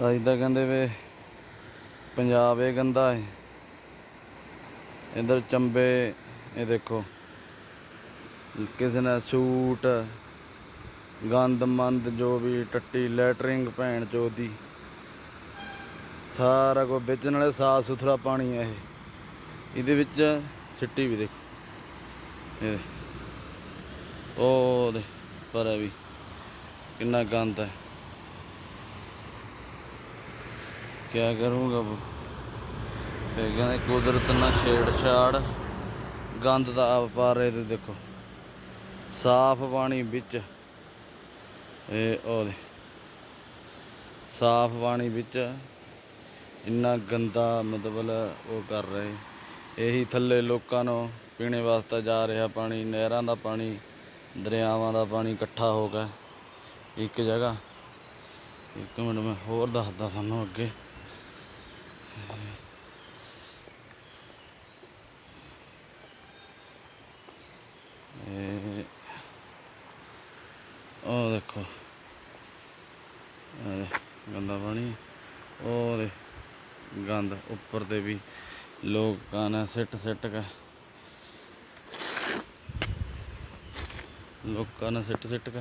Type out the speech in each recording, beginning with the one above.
ਅੱਜ ਤਾਂ ਕਹਿੰਦੇ ਵੇ ਪੰਜਾਬ ਇਹ ਗੰਦਾ ਹੈ। ਇਧਰ ਚੰਬੇ, ਇਹ ਦੇਖੋ। ਕਿਸੇ ਨੇ ਸੂਟ, ਗੰਦ ਮੰਦ ਜੋ ਵੀ ਟੱਟੀ, ਲੈਟਰਿੰਗ ਭੈਣ ਚੋਦੀ। ਸਾਰਾ ਕੁਝ ਵਿੱਚ ਨਾਲੇ ਸਾਫ਼ ਸੁਥਰਾ ਪਾਣੀ ਹੈ ਇਹ। ਇਹਦੇ ਵਿੱਚ ਸਿੱਟੀ ਵੀ ਦੇਖੋ। ਇਹ ਉਹ ਦੇ ਪਰ ਵੀ ਕਿੰਨਾ ਗੰਦ ਹੈ। ਕਿਆ ਕਰੂੰਗਾ ਫਿਰ ਕਹਿੰਦੇ ਕੁਦਰਤ ਨਾਲ ਛੇੜਛਾੜ, ਗੰਦ ਦਾ ਆਪ ਪਾ ਰਹੇ ਤੇ ਦੇਖੋ। ਸਾਫ਼ ਪਾਣੀ ਵਿੱਚ, ਇਹ ਉਹ ਸਾਫ਼ ਪਾਣੀ ਵਿੱਚ ਇੰਨਾ ਗੰਦਾ ਮਤਲਬ ਉਹ ਕਰ ਰਹੇ। ਇਹੀ ਥੱਲੇ ਲੋਕਾਂ ਨੂੰ ਪੀਣੇ ਵਾਸਤੇ ਜਾ ਰਿਹਾ ਪਾਣੀ, ਨਹਿਰਾਂ ਦਾ ਪਾਣੀ, ਦਰਿਆਵਾਂ ਦਾ ਪਾਣੀ ਇਕੱਠਾ ਹੋ ਗਿਆ। ਇੱਕ ਜਗ੍ਹਾ, ਇੱਕ ਮਿੰਟ ਮੈਂ ਹੋਰ ਦੱਸਦਾ ਤੁਹਾਨੂੰ ਅੱਗੇ। ਇਹ ਉਹ ਦੇਖੋ। ਗੰਦਾ ਪਾਣੀ। ਉਹ ਗੰਦ ਉੱਪਰ ਤੇ ਵੀ ਲੋਕਾਂ ਨੇ ਸਿੱਟ ਸਿੱਟ ਕੇ ਲੋਕਾਂ ਨੇ ਸਿੱਟ ਸਿੱਟ ਕੇ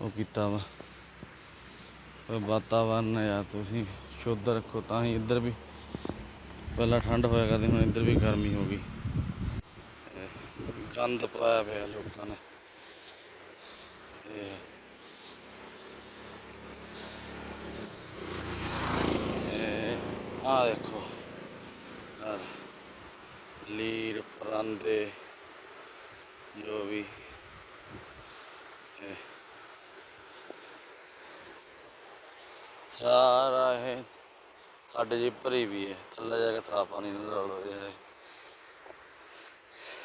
ਉਹ ਕੀਤਾ ਵਾ। ਵਾਤਾਵਰਨ ਯਾਰ ਤੁਸੀਂ। ਸ਼ੁੱਧ ਰੱਖੋ, ਤਾਂ ਹੀ ਇੱਧਰ ਵੀ ਪਹਿਲਾਂ ਠੰਡ ਹੋਇਆ ਕਰਦੀ, ਹੁਣ ਇੱਧਰ ਵੀ ਗਰਮੀ ਹੋ ਗਈ। ਗੰਦ ਪਾਇਆ ਪਿਆ ਲੋਕਾਂ ਨੇ। ਆ ਦੇਖੋ। ਲੀਰ ਪਰਾਂਦੇ, ਜੋ ਵੀ ਸਾਰਾ ਇਹ ਸਾਡੇ ਜੀ ਭਰੀ ਵੀ ਹੈ, ਥੱਲੇ ਜਾ ਕੇ ਸਾਫ਼ ਪਾਣੀ ਨਾਲ ਰੋਲ ਹੋ। ਰਿਹਾ